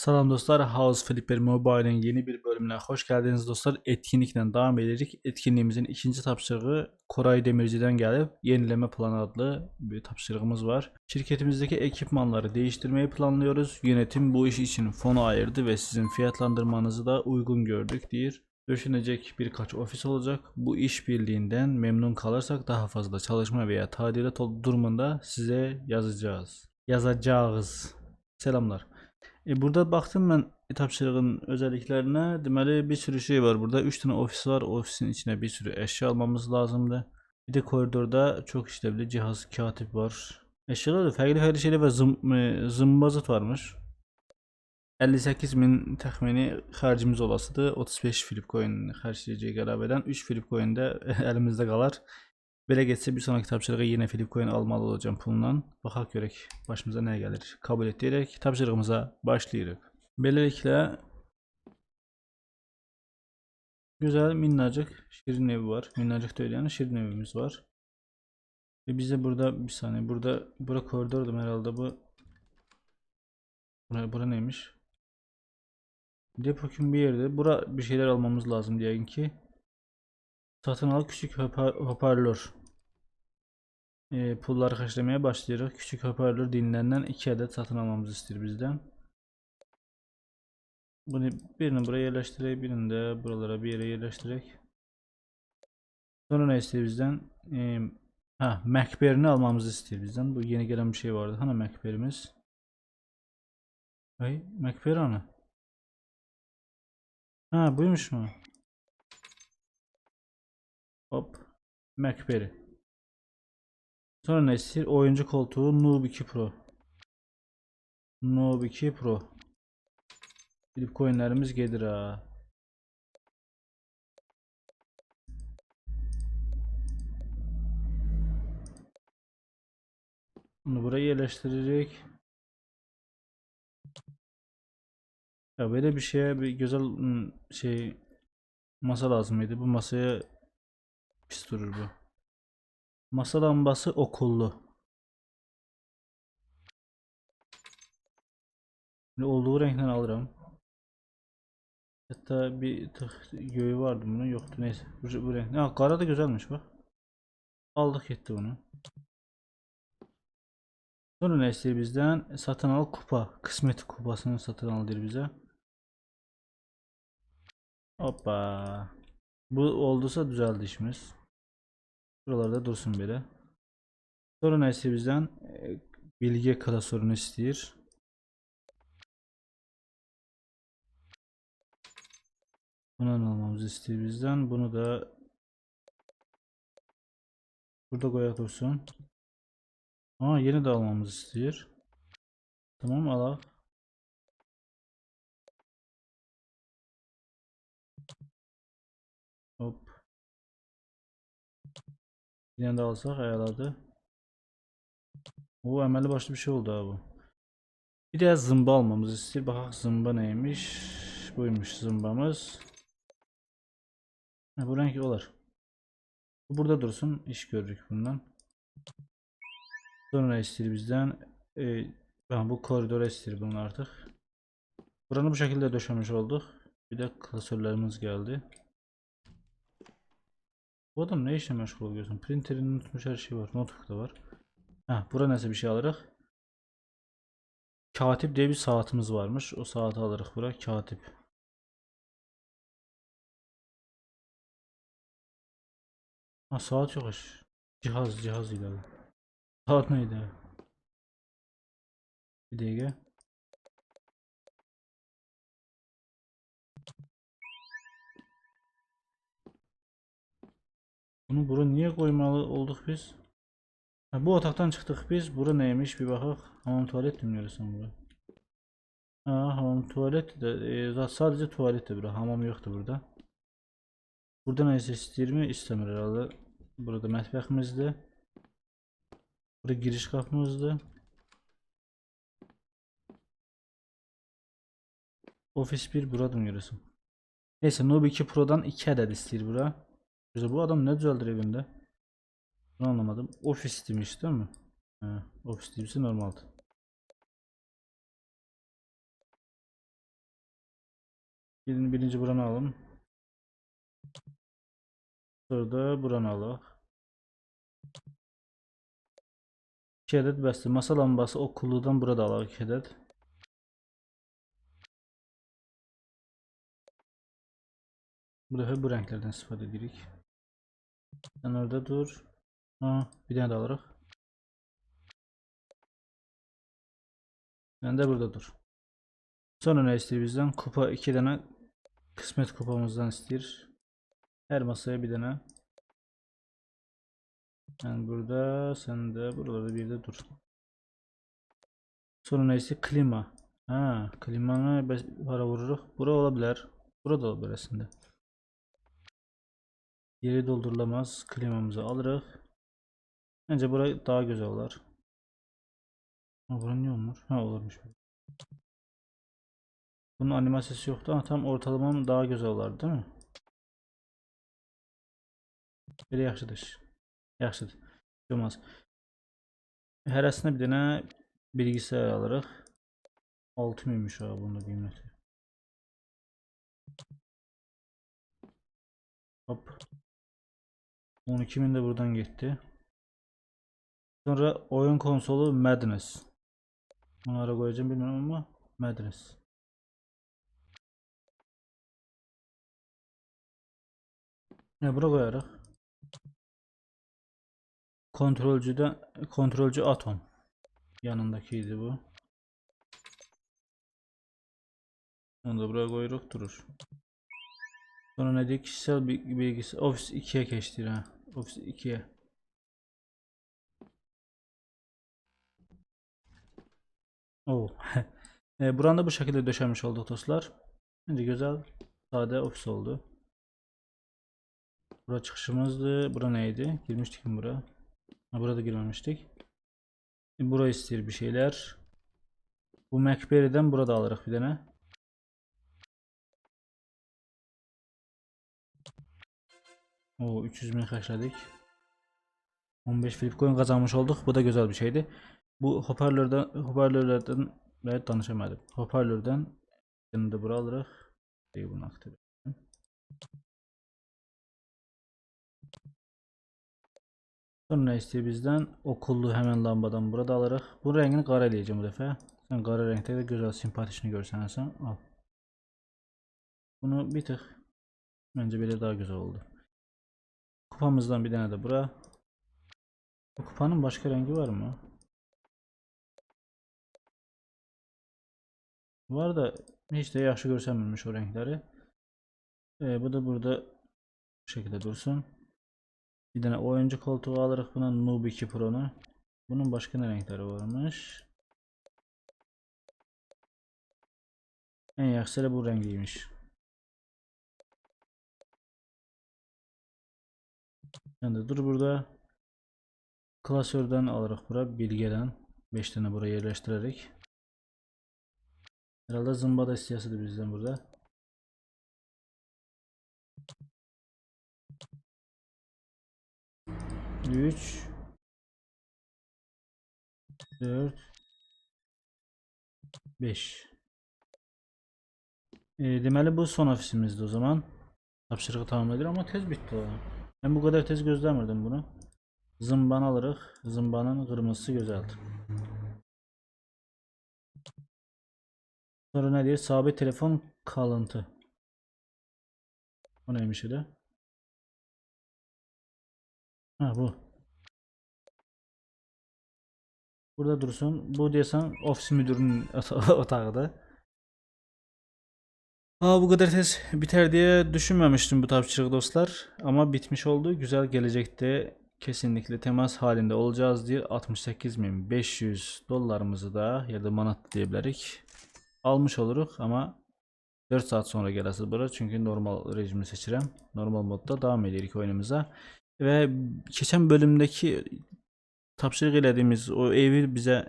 Salam dostlar, House Flipper Mobile'in yeni bir bölümüne hoş geldiniz dostlar. Etkinlikle devam ederek etkinliğimizin ikinci tapşırığı Koray Demirci'den gelip yenileme planı adlı bir tapşırığımız var. Şirketimizdeki ekipmanları değiştirmeyi planlıyoruz. Yönetim bu iş için fonu ayırdı ve sizin fiyatlandırmanızı da uygun gördük diyor. Düşünecek birkaç ofis olacak. Bu iş birliğinden memnun kalırsak daha fazla çalışma veya tadilat durumunda size yazacağız. Yazacağız. Selamlar. E burada baktım ben tapşırığın özelliklerine. Deməli bir sürü şey var burada. 3 tane ofis var. Ofisin içine bir sürü eşya almamız lazımdı. Bir de koridorda çok işlevli cihaz katip var. Eşyalar da fərqli fərqli şeyler var. Zım, e, zımbazıt varmış. 58 min təxmini xərcimiz olasıdır. 35 flip coin xərcləyəcəyik əlavədən. 3 flip coin də əlimizdə qalar. Belə getsə bir sonraki tapşırığa yenə flip coin almalı olacağım pulla. Baxaq görək başımıza nə gəlir. Kabul et deyərək tapşırığımıza başlayırıq. Beləliklə güzel minnacık şirin evi var. Minnacık değil yani şirin evimiz var. Ve bize burada bir saniye burada bura koridordum herhalde bu. Bura, bura neymiş? Depo kim bir yerde. Bura bir şeyler almamız lazım diyelim ki. Satın al küçük hopa- hoparlör. E, pulları xərcləməyə başlayırıq. Küçük hoparlör dinlənən 2 ədəd satın almamızı istəyir bizdən. Bunu birini buraya yerləşdirək, birini də buralara bir yerə yerləşdirək. Sonra nə istəyir bizdən? E, hə, Macberini almamızı istəyir bizdən. Bu yeni gələn bir şey vardı. Hani Macberimiz? Ay, Macber ana. Ha, buymuş mu? Hop. Macberry. Sonra ne istiyor? Oyuncu koltuğu Noob 2 Pro. Noob 2 Pro. Gidip gelir ha. Bunu buraya yerleştirecek. Ya böyle bir şeye bir güzel şey masa lazımydı. Bu masaya pis durur bu. Masa lambası okullu. Böyle olduğu renkten alırım. Hatta bir tık göğü vardı bunun yoktu neyse. Bu, bu renk. Ha, kara da güzelmiş bak. Aldık gitti bunu. Sonra ne bizden? Satın al kupa. Kısmet kupasını satın al bize. Hoppa. Bu olduysa düzeldi işimiz. Buralarda dursun böyle. Sonra ne istiyor bizden? Ee, Bilgi klasörünü istiyor. Bundan almamızı istiyor bizden. Bunu da burada koyak dursun. Aa yeni de almamızı istiyor. Tamam al. Yine de alsak ayarladı. O emelli başlı bir şey oldu abi. Bir de zımba almamızı istiyor. Bakak zımba neymiş. Buymuş zımbamız. Ha, bu renk olur. Bu burada dursun. İş görürük bundan. Sonra ne istiyor bizden? Ee, ben bu koridora istiyor bunun artık. Buranı bu şekilde döşemiş olduk. Bir de klasörlerimiz geldi. Bu adam ne işle meşgul oluyorsun? Printerini unutmuş her şey var. Notebook da var. Heh, bura nasıl bir şey alırıq? Katip diye bir saatimiz varmış. O saati alırıq bura. Katip. Ha saat yok iş. Cihaz cihaz ile. Saat neydi? Bir dakika. Bunu buraya niye koymalı olduk biz? Ha, bu otaktan çıktık biz. Bura neymiş bir bakak. Hamam tuvalet mi diyorsun bura? Ha, hamam tuvalet de e, sadece tuvalet de bura. Hamam yoktu burada. Burada neyse istiyor mi? İstemir herhalde. Burada mətbəximizdir. Burada giriş kapımızdır. Ofis 1 buradan görüyorsun. Neyse Noob 2 Pro'dan 2 adet istiyor bura. Güzel. Bu adam ne düzeldir evinde? Bunu anlamadım. Ofis demiş değil mi? He, ofis demişse normaldi. Birini birinci buranı alalım. Sonra da buranı alalım. 2 adet bəsdir. Masa lambası o burada alaq 2 adet. Bu dəfə bu rənglərdən istifadə edirik. Sən orada dur. Ha, bir dənə də alırıq. Sən də burada dur. Sonra nə istəyir bizdən? Kupa 2 dənə qismət kupamızdan istəyir. Hər masaya bir dənə. Sen burada, sen de buralarda bir de dur. Sonra neyse klima. Ha, klimanı bes- para vururuq. Bura olabilir. Burada olabilir aslında. Yeri doldurulamaz. Klimamızı alırıq. Bence bura daha güzel olar. Ha, bura niye olmur? Ha olurmuş. Bunun animasiyası yoktu ama tam ortalamam daha güzel olardı değil mi? Belə yaxşıdır. Yaxşıdır. Olmaz. Hərəsinə bir dənə bilgisayar alırıq. 6000'miş abi bunun qiyməti. Hop. 12000 de buradan gitti. Sonra oyun konsolu Madness. Onu ara koyacağım bilmiyorum ama Madness. Ne bura koyarıq. Kontrolcüden kontrolcü Atom yanındakiydi bu. Onu da buraya koyuyoruz durur. Sonra ne diyor? Kişisel bil- bilgisi Office 2'ye geçti ha. Office 2'ye. Oo. e, buranın da bu şekilde döşenmiş olduk dostlar. Bence güzel, sade ofis oldu. Bura çıkışımızdı. Bura neydi? Girmiştik mi bura? Ha, burada girmemiştik. E, Bura istiyor bir şeyler. Bu Macberry'den burada alırıq bir dənə. O 300 min xərclədik. 15 Flipcoin kazanmış olduk. Bu da güzel bir şeydi. Bu hoparlörden hoparlörlerden evet danışamadım. Hoparlörden bunu da bura alırıq. Şey bunu aktif. edelim. Sonra istiyor bizden? Okullu hemen lambadan burada alırıq. Bu rengini qara eləyəcəm bu dəfə. Sən qara renkdə də gözəl simpatikini görsənsən al. Bunu bir tık bence belə daha güzel oldu. Kupamızdan bir tane de bura. Bu kupanın başka rengi var mı? Var da hiç de yaxşı görsənmirmiş o renkleri. Ee, bu da burada bu şekilde dursun. Bir tane oyuncu koltuğu alırıq buna Noob 2 Pro'nu. Bunun başka ne renkleri varmış? En yaxşısı bu rengiymiş. De dur burada. Klasörden alırıq bura bilgeden 5 tane buraya yerleştirerek. Herhalde zımba da istəyəsidir bizden burada. Üç, dört, beş. E, deməli bu son ofisimizdir o zaman. Tapşırığı tamamladır ama tez bitti o. Ben bu kadar tez gözlemirdim bunu. Zımbanı alırıq. Zımbanın kırmızısı gözəldir. Sonra ne diyor? Sabit telefon kalıntı. O neymiş öyle? Ha bu. Burada dursun. Bu desen ofis müdürünün ota- otağıdır. Aa, bu kadar tez biter diye düşünmemiştim bu tapşırık dostlar. Ama bitmiş oldu. Güzel gelecekte kesinlikle temas halinde olacağız diye 68.500 dolarımızı da ya da manat diyebilirik almış oluruz ama 4 saat sonra gələsiz bura çünkü normal rejimi seçirəm. Normal modda davam edirik oyunumuza. Və keçən bölümdəki tapşırıq elədiyimiz o evi bizə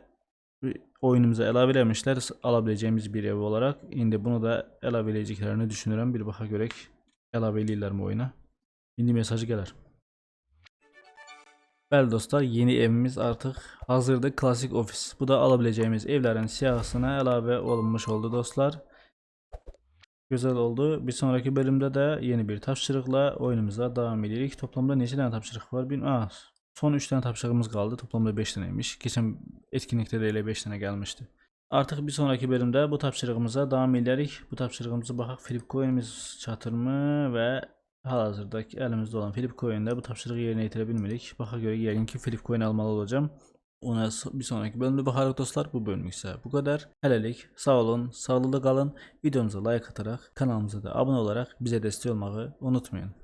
oyunumuza əlavə eləmişlər ala biləcəyimiz bir ev olaraq. İndi bunu da əlavə eləyəcəklərini. Bir baxa görək əlavə eləyirlərmi oyuna. İndi mesajı gələr. Bəli dostlar, yeni evimiz artıq hazırdır. Klasik ofis. Bu da alabileceğimiz evlerin siyahısına əlavə olunmuş oldu dostlar. Güzel oldu. Bir sonraki bölümde de yeni bir tapşırıkla oyunumuza devam edirik. Toplamda neçə tane tapşırık var? Bir, Aa, son 3 tane tapşırığımız kaldı. Toplamda 5 taneymiş. Geçen etkinlikte elə 5 tane gelmişti. Artık bir sonraki bölümde bu tapşırığımıza devam ederik. Bu tapşırığımızı baxaq Philip Coin'imiz çatırmı ve hal-hazırdaki elimizde olan Philip Coin'de bu tapşırığı yerine yetirə bilmirik. Baxa görə yəqin ki Philip Coin almalı olacağım. Ona bir sonraki bölümde bakarız dostlar. Bu bölümlük ise bu kadar. Hələlik sağ olun, sağlıklı kalın. Videomuza like atarak, kanalımıza da abone olarak bize destek olmayı unutmayın.